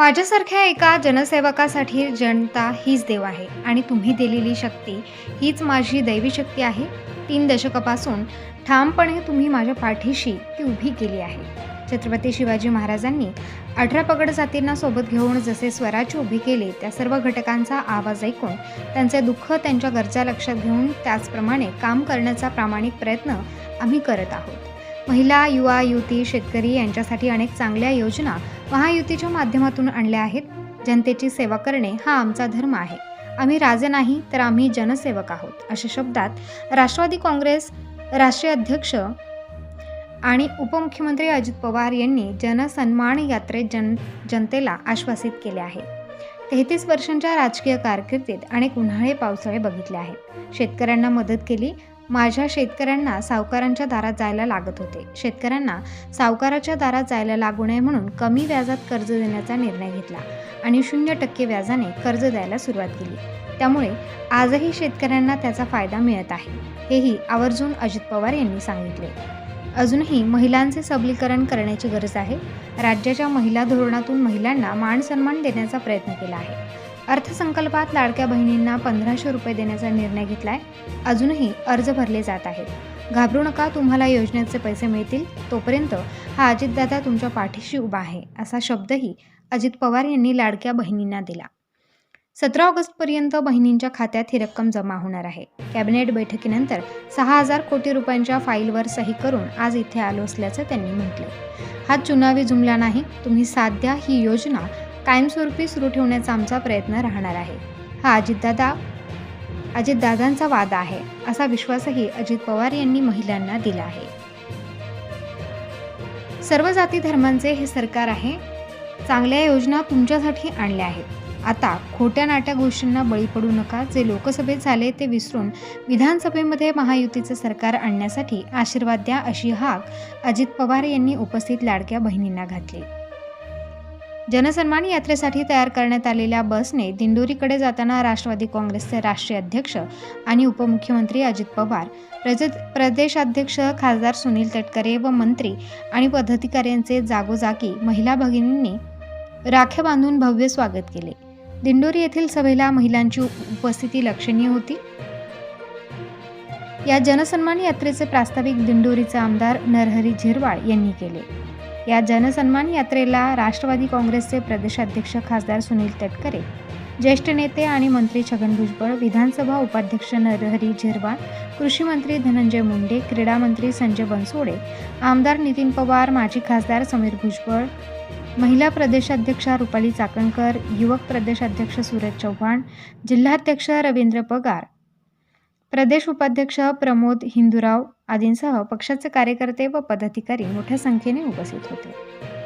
माझ्यासारख्या एका जनसेवकासाठी जनता हीच देव आहे आणि तुम्ही दिलेली शक्ती हीच माझी दैवी शक्ती आहे. तीन दशकापासून ठामपणे तुम्ही माझ्या पाठीशी ती उभी केली आहे. छत्रपती शिवाजी महाराजांनी अठरा पगड जातींना सोबत घेऊन जसे स्वराज्य उभी केले त्या सर्व घटकांचा आवाज ऐकून त्यांचे दुःख त्यांच्या गरजा लक्षात घेऊन त्याचप्रमाणे काम करण्याचा प्रामाणिक प्रयत्न आम्ही करत आहोत. महिला युवा युवती शेतकरी यांच्यासाठी अनेक चांगल्या योजना महायुतीच्या माध्यमातून आणल्या आहेत. जनतेची सेवा करणे हा आमचा धर्म आहे. आम्ही राजे नाही तर आम्ही जनसेवक आहोत अशा शब्दात राष्ट्रवादी काँग्रेस राष्ट्रीय अध्यक्ष आणि उपमुख्यमंत्री अजित पवार यांनी जनसन्मान यात्रेत जन जनतेला आश्वासित केले आहे. तेहतीस वर्षांच्या राजकीय कारकिर्दीत अनेक उन्हाळे पावसाळे बघितले आहेत. शेतकऱ्यांना मदत केली माझ्या शेतकऱ्यांना सावकारांच्या दारात जायला लागत होते. शेतकऱ्यांना सावकाराच्या दारात जायला लागू नये म्हणून कमी व्याजात कर्ज देण्याचा निर्णय घेतला आणि शून्य टक्के व्याजाने कर्ज द्यायला सुरुवात केली. त्यामुळे आजही शेतकऱ्यांना त्याचा फायदा मिळत आहे हेही आवर्जून अजित पवार यांनी सांगितले. अजूनही महिलांचे सबलीकरण करण्याची गरज आहे. राज्याच्या महिला धोरणातून महिलांना मान सन्मान देण्याचा प्रयत्न केला आहे. अर्थसंकल्पात लाडक्या बहिणींना पंधराशे रुपये देण्याचा निर्णय घेतलाय. अजूनही अर्ज भरले जात आहेत. घाबरू नका तुम्हाला योजनेचे पैसे मिळतील. तोपर्यंत हा अजितदादा तुमच्या पाठीशी उभा आहे असा शब्दही अजित पवार यांनी लाडक्या बहिणींना दिला. सतरा ऑगस्टपर्यंत बहिणींच्या खात्यात ही रक्कम जमा होणार आहे. कॅबिनेट बैठकीनंतर सहा हजार कोटी रुपयांच्या फाईलवर सही करून आज इथे आलो असल्याचं त्यांनी म्हटलं. हा चुनावी जुमला नाही तुम्ही साध्या ही योजना कायमस्वरूपी सुरू ठेवण्याचा आमचा प्रयत्न राहणार आहे. हा अजितदादा अजितदादांचा वादा आहे असा विश्वासही अजित पवार यांनी महिलांना दिला आहे. सर्व जाती धर्मांचे हे सरकार आहे चांगल्या योजना तुमच्यासाठी आणल्या आहेत. आता खोट्या नाट्या गोष्टींना बळी पडू नका जे लोकसभेत झाले ते विसरून विधानसभेमध्ये महायुतीचं सरकार आणण्यासाठी आशीर्वाद द्या अशी हाक अजित पवार यांनी उपस्थित लाडक्या बहिणींना घातली. जनसन्मान यात्रेसाठी तयार करण्यात आलेल्या बसने दिंडोरीकडे जाताना राष्ट्रवादी काँग्रेसचे राष्ट्रीय अध्यक्ष आणि उपमुख्यमंत्री अजित पवार प्रज प्रदेशाध्यक्ष खासदार सुनील तटकरे व मंत्री आणि पदाधिकाऱ्यांचे जागोजागी महिला भगिनींनी राख्या बांधून भव्य स्वागत केले. दिंडोरी येथील सभेला महिलांची उपस्थिती लक्षणीय होती. या जनसन्मान यात्रेचे प्रास्ताविक दिंडोरीचे आमदार नरहरी झिरवाळ यांनी केले. या जनसन्मान यात्रेला राष्ट्रवादी काँग्रेसचे प्रदेशाध्यक्ष खासदार सुनील तटकरे ज्येष्ठ नेते आणि मंत्री छगन भुजबळ विधानसभा उपाध्यक्ष नरहरी झिरवाळ कृषी मंत्री धनंजय मुंडे क्रीडा मंत्री संजय बनसोडे आमदार नितीन पवार माजी खासदार समीर भुजबळ महिला प्रदेशाध्यक्षा रुपाली चाकणकर युवक प्रदेशाध्यक्ष सूरज चव्हाण जिल्हाध्यक्ष रवींद्र पगार प्रदेश उपाध्यक्ष प्रमोद हिंदुराव आदींसह पक्षाचे कार्यकर्ते व पदाधिकारी मोठ्या संख्येने उपस्थित होते.